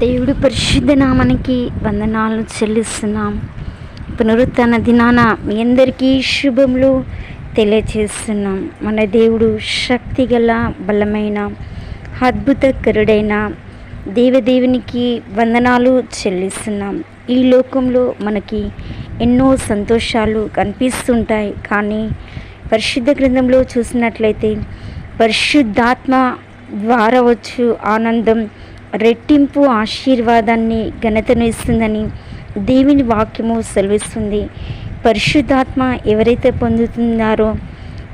దేవుడు పరిశుద్ధ నామానికి వందనాలు చెల్లిస్తున్నాం. పునరుత్న దినాన మీ అందరికీ శుభములు తెలియచేస్తున్నాం. మన దేవుడు శక్తి గల బలమైన అద్భుతకరుడైన దేవదేవునికి వందనాలు చెల్లిస్తున్నాం. ఈ లోకంలో మనకి ఎన్నో సంతోషాలు కనిపిస్తుంటాయి. కానీ పరిశుద్ధ గ్రంథంలో చూసినట్లయితే పరిశుద్ధాత్మ ద్వారా వచ్చు ఆనందం రెట్టింపు ఆశీర్వాదాన్ని ఘనతను ఇస్తుందని దేవుని వాక్యము సెలవిస్తుంది. పరిశుద్ధాత్మ ఎవరైతే పొందుతున్నారో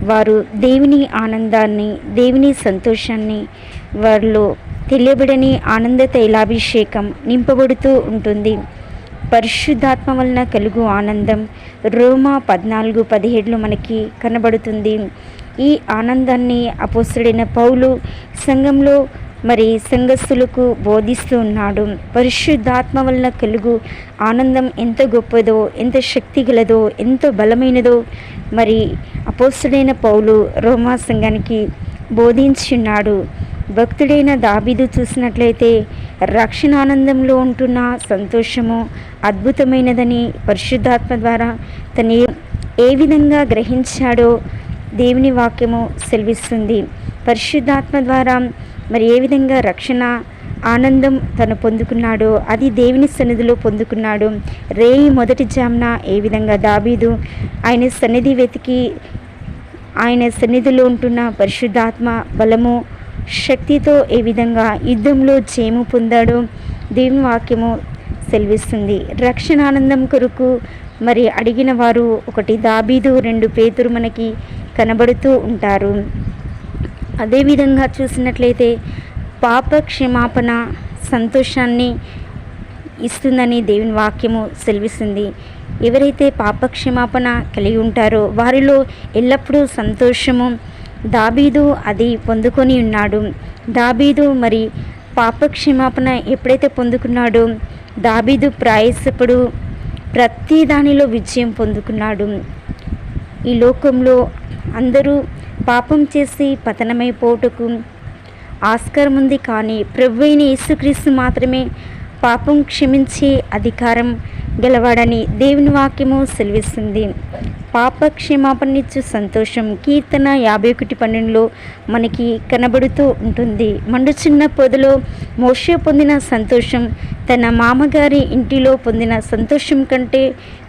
వారు దేవుని ఆనందాన్ని దేవుని సంతోషాన్ని వారిలో తెలియబడని ఆనంద తైలాభిషేకం నింపబడుతూ ఉంటుంది. పరిశుద్ధాత్మ వలన కలుగు ఆనందం రోమా పద్నాలుగు పదిహేడులో మనకి కనబడుతుంది. ఈ ఆనందాన్ని అపోసడైన పౌలు సంఘంలో మరి సంఘస్థులకు బోధిస్తూ ఉన్నాడు పరిశుద్ధాత్మ వలన కలుగు ఆనందం ఎంత గొప్పదో ఎంత శక్తి గలదో ఎంత బలమైనదో మరి అపోస్తుడైన పౌలు రోమా సంఘానికి బోధించున్నాడు. భక్తుడైన దాబీదు చూసినట్లయితే రక్షణ ఆనందంలో ఉంటున్న సంతోషము అద్భుతమైనదని పరిశుద్ధాత్మ ద్వారా తను ఏ విధంగా గ్రహించాడో దేవుని వాక్యము సెలవిస్తుంది. పరిశుద్ధాత్మ ద్వారా మరి ఏ విధంగా రక్షణ ఆనందం తను పొందుకున్నాడో అది దేవుని సన్నిధిలో పొందుకున్నాడు. రేయి మొదటి జామున ఏ విధంగా దాబీదు ఆయన సన్నిధి వెతికి ఆయన సన్నిధిలో ఉంటున్న పరిశుద్ధాత్మ బలము శక్తితో ఏ విధంగా యుద్ధంలో జయము పొందాడో దేవుని వాక్యము సెలవిస్తుంది. రక్షణ ఆనందం కొరకు మరి అడిగిన వారు ఒకటి దాబీదు రెండు పేతురు మనకి కనబడుతూ ఉంటారు. అదేవిధంగా చూసినట్లయితే పాప క్షమాపణ సంతోషాన్ని ఇస్తుందని దేవుని వాక్యము సెలవిస్తుంది. ఎవరైతే పాప క్షమాపణ కలిగి ఉంటారో వారిలో ఎల్లప్పుడూ సంతోషము దాబీదు అది పొందుకొని ఉన్నాడు. దాబీదు మరి పాప క్షమాపణ ఎప్పుడైతే పొందుకున్నాడో దాబీదు ప్రాయసప్పుడు ప్రతి దానిలో విజయం పొందుకున్నాడు. ఈ లోకంలో అందరూ పాపం చేసి పతనమైపోటుకు ఆస్కారం ఉంది కానీ ప్రభు అయిన యేసుక్రీస్తు మాత్రమే పాపం క్షమించే అధికారం గెలవాడని దేవుని వాక్యము సెలవిస్తుంది. పాప క్షమాపణిచ్చు సంతోషం కీర్తన యాభై ఒకటి పన్నెండులో మనకి కనబడుతూ ఉంటుంది. మండుచున్న పొదలో మోషే పొందిన సంతోషం తన మామగారి ఇంటిలో పొందిన సంతోషం కంటే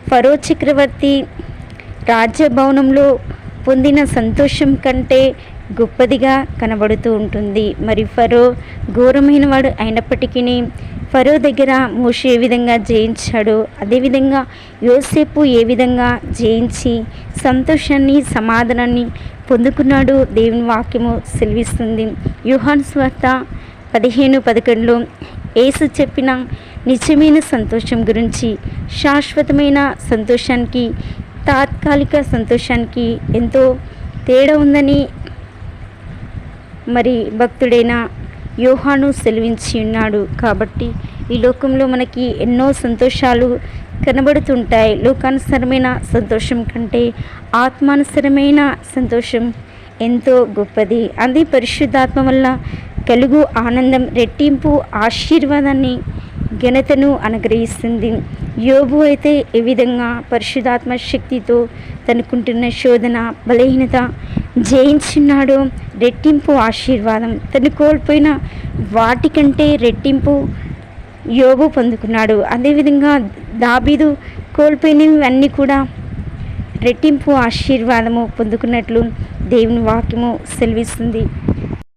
ఫరో చక్రవర్తి రాజ్యభవనంలో పొందిన సంతోషం కంటే గొప్పదిగా కనబడుతూ ఉంటుంది. మరి ఫరో ఘోరమైన వాడు అయినప్పటికీ ఫరో దగ్గర మోషే ఏ విధంగా జయించాడో అదేవిధంగా యోసేపు ఏ విధంగా జయించి సంతోషాన్ని సమాధానాన్ని పొందుకున్నాడు దేవుని వాక్యము సెలవిస్తుంది. యుహాన్ స్వార్త పదిహేను పదకొండులో ఏసు చెప్పిన నిజమైన సంతోషం గురించి శాశ్వతమైన సంతోషానికి తాత్కాలిక సంతోషానికి ఎంతో తేడా ఉందని మరి భక్తుడైన యోహాను సెలవించి ఉన్నాడు. కాబట్టి ఈ లోకంలో మనకి ఎన్నో సంతోషాలు కనబడుతుంటాయి. లోకానుసరమైన సంతోషం కంటే ఆత్మానుసరమైన సంతోషం ఎంతో గొప్పది. అది పరిశుద్ధాత్మ వల్ల కలుగు ఆనందం రెట్టింపు ఆశీర్వాదాన్ని ఘనతను అనుగ్రహిస్తుంది. యోబు అయితే ఏ విధంగా పరిశుధాత్మ శక్తితో తనుకుంటున్న శోధన బలహీనత జయించున్నాడో రెట్టింపు ఆశీర్వాదం. తను కోల్పోయిన వాటికంటే రెట్టింపు యోగు పొందుకున్నాడు. అదేవిధంగా దాబీదు కోల్పోయినవన్నీ కూడా రెట్టింపు ఆశీర్వాదము పొందుకున్నట్లు దేవుని వాక్యము సెలవిస్తుంది.